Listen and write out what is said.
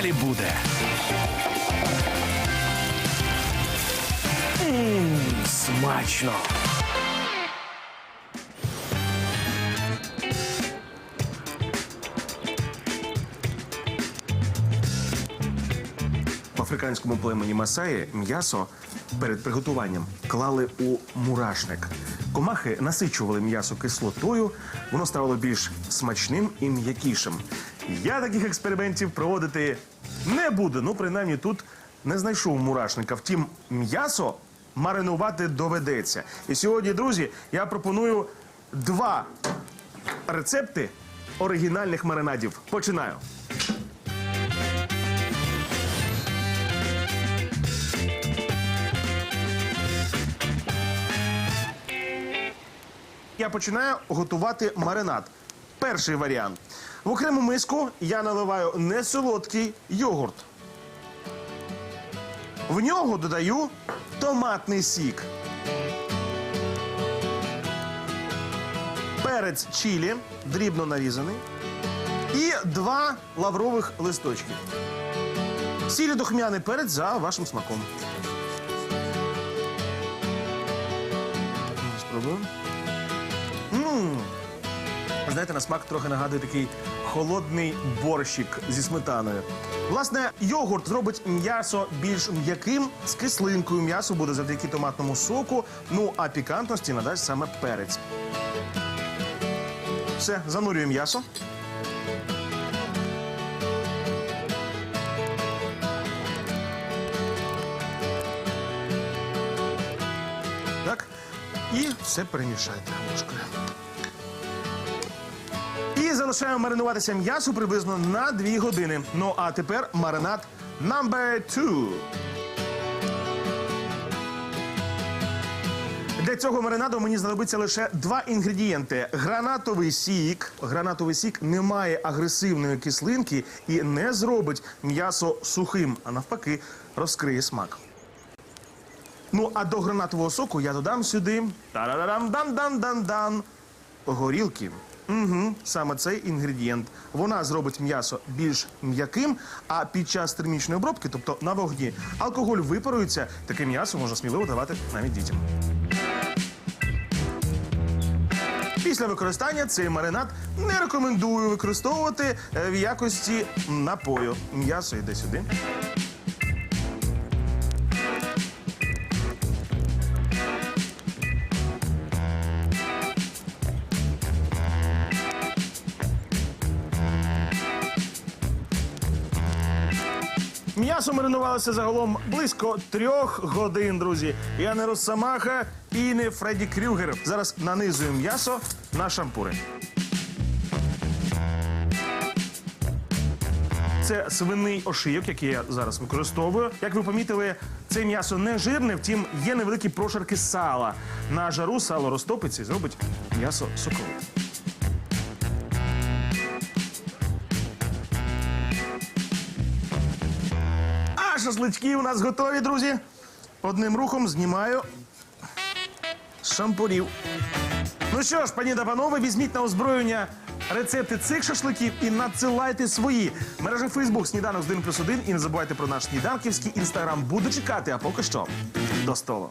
далі буде. Мм, смачно. В африканському племені Масаї м'ясо перед приготуванням клали у мурашник. Комахи насичували м'ясо кислотою, воно ставало більш смачним і м'якішим. Я таких експериментів проводити не буду. Ну, принаймні, тут не знайшов мурашника. Втім, м'ясо маринувати доведеться. І сьогодні, друзі, я пропоную два рецепти оригінальних маринадів. Починаю. Я починаю готувати маринад. Перший варіант. В окрему миску я наливаю несолодкий йогурт. В нього додаю томатний сік. Перець чилі, дрібно нарізаний. І два лаврових листочки. Сілі духмяний перець за вашим смаком. Спробуємо. Знаєте, на смак трохи нагадує такий холодний борщик зі сметаною. Власне, йогурт зробить м'ясо більш м'яким, з кислинкою м'ясо буде завдяки томатному соку. Ну а пікантності надасть саме перець. Все, занурюю м'ясо. Так. І все перемішайте ложкою. Залишаємо маринуватися м'ясо приблизно на 2 години. Ну а тепер маринад number two. Для цього маринаду мені знадобиться лише два інгредієнти: гранатовий сік. Гранатовий сік не має агресивної кислинки і не зробить м'ясо сухим, а навпаки, розкриє смак. Ну а до гранатового соку я додам сюди тарарам дан дан дан дан горілки. Угу, саме цей інгредієнт. Вона зробить м'ясо більш м'яким, а під час термічної обробки, тобто на вогні, алкоголь випарується, таке м'ясо можна сміливо давати навіть дітям. Після використання цей маринад не рекомендую використовувати е, в якості напою. М'ясо йде сюди. М'ясо маринувалося загалом близько трьох годин, друзі. Я не Росомаха і не Фредді Крюгер. Зараз нанизую м'ясо на шампури. Це свиний ошийок, який я зараз використовую. Як ви помітили, це м'ясо не жирне, втім є невеликі прошарки сала. На жару сало розтопиться і зробить м'ясо соковите. Шашлички у нас готові, друзі. Одним рухом знімаю шампурів. Ну що ж, пані та панове, візьміть на озброєння рецепти цих шашликів і надсилайте свої. Мережа Фейсбук сніданок з 1 плюс 1 і не забувайте про наш сніданківський інстаграм. Буду чекати, а поки що до столу.